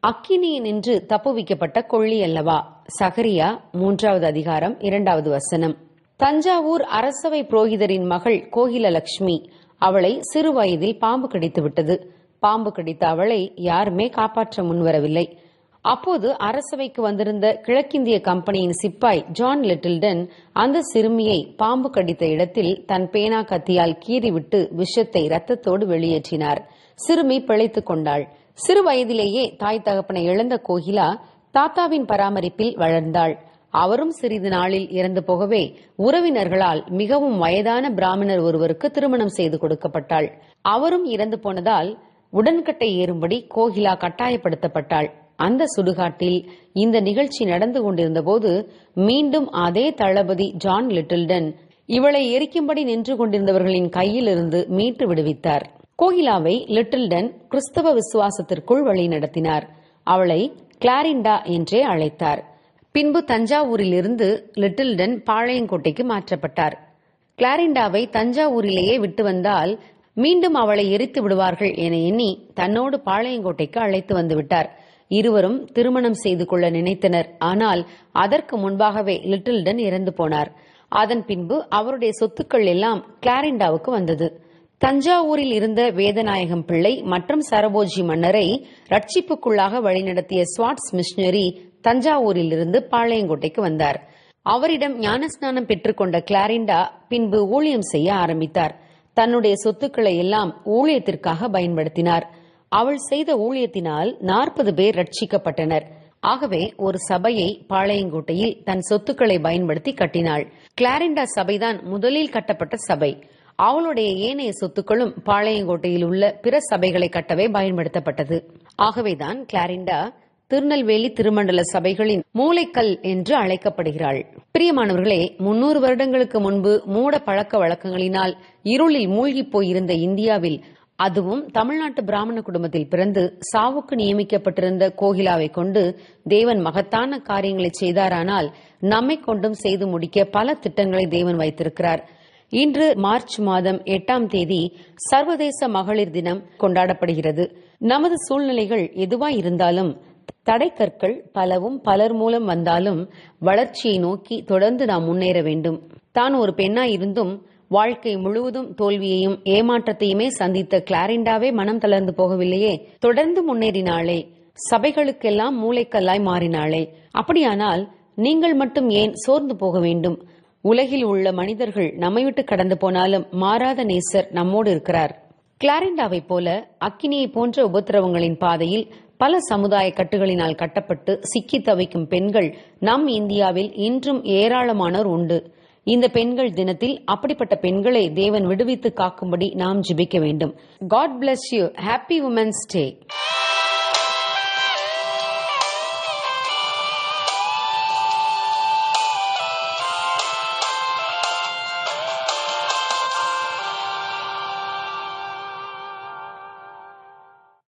அக்கினியினின்று தப்புவிக்கப்பட்ட கொள்ளி அல்லவா? சகரியா மூன்றாவது அதிகாரம் இரண்டாவது வசனம். தஞ்சாவூர் அரசவை புரோகிதரின் மகள் கோகிலலட்சுமி அவளை சிறு வயதில் பாம்பு கடித்து விட்டது. பாம்பு கடித்த அவளை யாருமே காப்பாற்ற முன்வரவில்லை. அப்போது அரசவைக்கு வந்திருந்த கிழக்கிந்திய கம்பெனியின் சிப்பாய் ஜான் லிட்டில்டன் அந்த சிறுமியை பாம்பு கடித்த இடத்தில் தன் பேனா கத்தியால் கீறிவிட்டு விஷத்தை ரத்தத்தோடு வெளியேற்றினார். சிறுமி பிழைத்துக் கொண்டாள். சிறு வயதிலேயே தாய் தகப்பனை இழந்த கோகிலா தாத்தாவின் பராமரிப்பில் வளர்ந்தாள். அவரும் சிறிது நாளில் இறந்து போகவே உறவினர்களால் மிகவும் வயதான பிராமணர் ஒருவருக்கு திருமணம் செய்து கொடுக்கப்பட்டாள். அவரும் இறந்து போனதால் உடன்கட்டை ஏறும்படி கோகிலா கட்டாயப்படுத்தப்பட்டாள். அந்த சுடுகாட்டில் இந்த நிகழ்ச்சி நடந்து கொண்டிருந்தபோது மீண்டும் அதே தளபதி ஜான் லிட்டில்டன் இவளை எரிக்கும்படி நின்று கொண்டிருந்தவர்களின் கையிலிருந்து மீட்டு விடுவித்தார். கோகிலாவை லிட்டில்டன் கிறிஸ்தவ விசுவாசத்திற்குள் வழிநடத்தினார் அவளை கிளாரிண்டா என்றே அழைத்தார். பின்பு தஞ்சாவூரிலிருந்து லிட்டில்டன் பாளையங்கோட்டைக்கு மாற்றப்பட்டார். கிளாரிண்டாவை தஞ்சாவூரிலேயே விட்டு வந்தால் மீண்டும் அவளை எரித்து விடுவார்கள் என எண்ணி தன்னோடு பாளையங்கோட்டைக்கு அழைத்து வந்துவிட்டார். இருவரும் திருமணம் செய்து கொள்ள நினைத்தனர். ஆனால் அதற்கு முன்பாகவே லிட்டில்டன் இறந்து போனார். அதன் பின்பு அவருடைய சொத்துக்கள் எல்லாம் கிளாரிண்டாவுக்கு வந்தது. தஞ்சாவூரில் இருந்த வேதநாயகம் பிள்ளை மற்றும் சரபோஜி மன்னரை ரட்சிப்புக்குள்ளாக வழிநடத்திய ஸ்வாட்ஸ் மிஷனரி தஞ்சாவூரில் இருந்து பாளையங்கோட்டைக்கு வந்தார். அவரிடம் ஞானஸ்நானம் பெற்றுக்கொண்ட கிளாரிண்டா பின்பு ஊழியம் செய்ய ஆரம்பித்தார். தன்னுடைய சொத்துக்களை எல்லாம் ஊழியத்திற்காக பயன்படுத்தினார். அவள் செய்த ஊழியத்தினால் நாற்பது பேர் ரட்சிக்கப்பட்டனர். ஆகவே ஒரு சபையை பாளையங்கோட்டையில் தன் சொத்துக்களை பயன்படுத்தி கட்டினாள். கிளாரிண்டா சபைதான் முதலில் கட்டப்பட்ட சபை. அவளுடைய ஏனைய சொத்துக்களும் பாளையங்கோட்டையில் உள்ள பிற சபைகளை கட்டவே பயன்படுத்தப்பட்டது. ஆகவேதான் கிளாரிண்டா திருநெல்வேலி திருமண்டல சபைகளின் மூளைக்கல் என்று அழைக்கப்படுகிறாள். பிரியமானவர்களே முன்னூறு வருடங்களுக்கு முன்பு மூட பழக்க வழக்கங்களினால் இருளில் மூழ்கிப் போயிருந்த இந்தியாவில் அதுவும் தமிழ்நாட்டு பிராமண குடும்பத்தில் பிறந்து சாவுக்கு நியமிக்கப்பட்டிருந்த கோகிலாவை கொண்டு தேவன் மகத்தான காரியங்களை செய்தாரானால் நம்மை கொண்டும் செய்து முடிக்க பல திட்டங்களை தேவன் வைத்திருக்கிறார். இன்று மார்ச் மாதம் எட்டாம் தேதி சர்வதேச மகளிர் தினம் கொண்டாடப்படுகிறது. நமது சூழ்நிலைகள் எதுவாய் இருந்தாலும் தடைக்கற்கள் பலவும் பலர் மூலம் வந்தாலும் வளர்ச்சியை நோக்கி தொடர்ந்து நாம் முன்னேற வேண்டும். தான் ஒரு பெண்ணாய் இருந்தும் வாழ்க்கை முழுவதும் தோல்வியையும் ஏமாற்றத்தையுமே சந்தித்த கிளாரிண்டாவே மனம் தளர்ந்து போகவில்லையே. தொடர்ந்து முன்னேறினாளே. சபைகளுக்கெல்லாம் மூளைக்கல்லாய் மாறினாளே. அப்படியானால் நீங்கள் மட்டும் ஏன் சோர்ந்து போக வேண்டும்? உலகில் உள்ள மனிதர்கள் நம்மை விட்டு கடந்து போனாலும் மாறாத நேசர் நம்மோடு இருக்கிறார். கிளாரிண்டாவை போல அக்கினியை போன்ற உபத்திரவங்களின் பாதையில் பல சமுதாய கட்டுகளினால் கட்டப்பட்டு சிக்கி தவிக்கும் பெண்கள் நம் இந்தியாவில் இன்றும் ஏராளமானோர் உண்டு. இந்த பெண்கள் தினத்தில் அப்படிப்பட்ட பெண்களை தேவன் விடுவித்து காக்கும்படி நாம் ஜிபிக்க வேண்டும். God bless you happy women's day